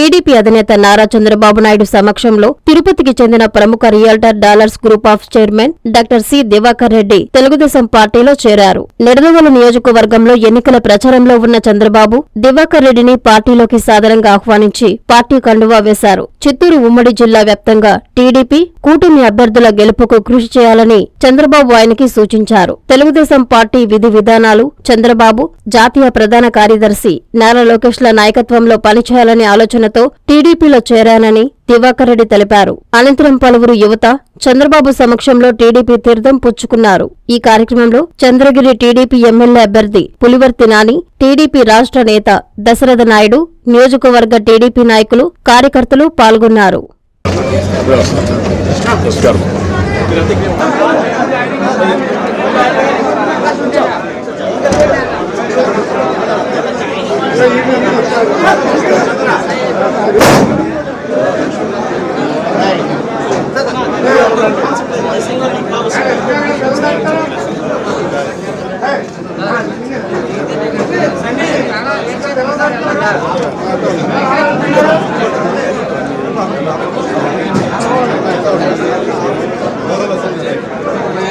TDP అధినేత నారా చంద్రబాబు నాయుడు సమక్షంలో తిరుపతికి చెందిన ప్రముఖ realtor dollars group of chairman doctor C Divakar Reddy Telugu Desam పార్టీలో చేరారు. నిడదవోలు నియోజకవర్గంలో ఎన్నికల ప్రచారంలో ఉన్న చంద్రబాబు దివాకర్ రెడ్డిని పార్టీలోకి సాదరంగా ఆహ్వానించి పార్టీ కండువా వేశారు. చిత్తూరు ఉమ్మడి జిల్లా వ్యాప్తంగా టీడీపీ కూటమి అభ్యర్థుల గెలుపుకు కృషి చేయాలని చంద్రబాబు ఆయనకి సూచించారు. తెలుగుదేశం పార్టీ విధి విధానాలు చంద్రబాబు జాతీయ ప్రధాన కార్యదర్శి నారా లోకేష్ల నాయకత్వంలో పనిచేయాలనే ఆలోచనతో టీడీపీలో చేరానని దివాకర్ రెడ్డి తెలిపారు. అనంతరం పలువురు యువత చంద్రబాబు సమక్షంలో టీడీపీ తీర్థం పుచ్చుకున్నారు. ఈ కార్యక్రమంలో చంద్రగిరి టీడీపీ ఎమ్మెల్యే అభ్యర్థి పులివర్తి నాని టీడీపీ రాష్ట్ర నేత దశరథ నాయుడు నియోజకవర్గ టీడీపీ నాయకులు కార్యకర్తలు పాల్గొన్నారు. నమస్కారం.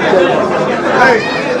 Hey!